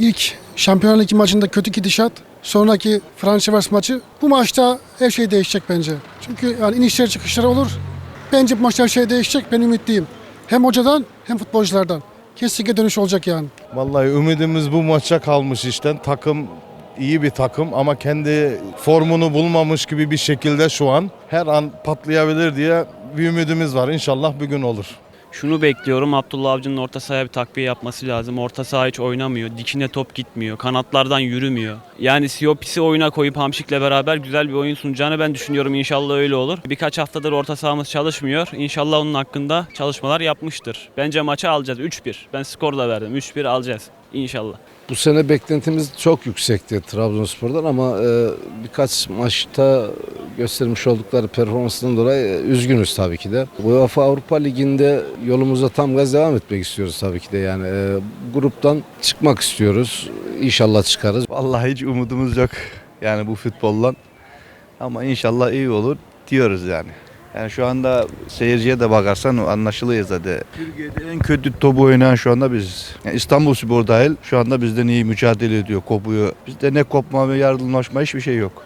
ilk Şampiyonlar Ligi maçında kötü gidişat, sonraki Fransız maçı bu maçta her şey değişecek bence. Çünkü yani inişler çıkışlar olur. Bence bu maçta her şey değişecek. Ben ümitliyim. Hem hocadan hem futbolculardan. Kesinlikle dönüş olacak yani. Vallahi ümidimiz bu maça kalmış işten. Takım iyi bir takım ama kendi formunu bulmamış gibi bir şekilde şu an. Her an patlayabilir diye bir ümidimiz var. İnşallah bir gün olur. Şunu bekliyorum. Abdullah Avcı'nın orta sahaya bir takviye yapması lazım. Orta saha hiç oynamıyor. Dikine top gitmiyor. Kanatlardan yürümüyor. Yani Siopis'i oyuna koyup Hamşik'le beraber güzel bir oyun sunacağını ben düşünüyorum. İnşallah öyle olur. Birkaç haftadır orta sahamız çalışmıyor. İnşallah onun hakkında çalışmalar yapmıştır. Bence maçı alacağız. 3-1. Ben skor da verdim. 3-1 alacağız. İnşallah. Bu sene beklentimiz çok yüksekti Trabzonspor'dan ama e, birkaç maçta göstermiş oldukları performansından dolayı e, üzgünüz tabii ki de. UEFA Avrupa Ligi'nde yolumuza tam gaz devam etmek istiyoruz tabii ki de yani. E, gruptan çıkmak istiyoruz. İnşallah çıkarız. Vallahi hiç umudumuz yok yani bu futboldan. Ama inşallah iyi olur diyoruz yani. Yani şu anda seyirciye de bakarsan anlaşılıyor zaten. Türkiye'de en kötü topu oynayan şu anda biziz. Yani İstanbul Spor dahil şu anda bizden iyi mücadele ediyor, kopuyor. Bizde ne kopma ve yardımlaşma hiçbir şey yok.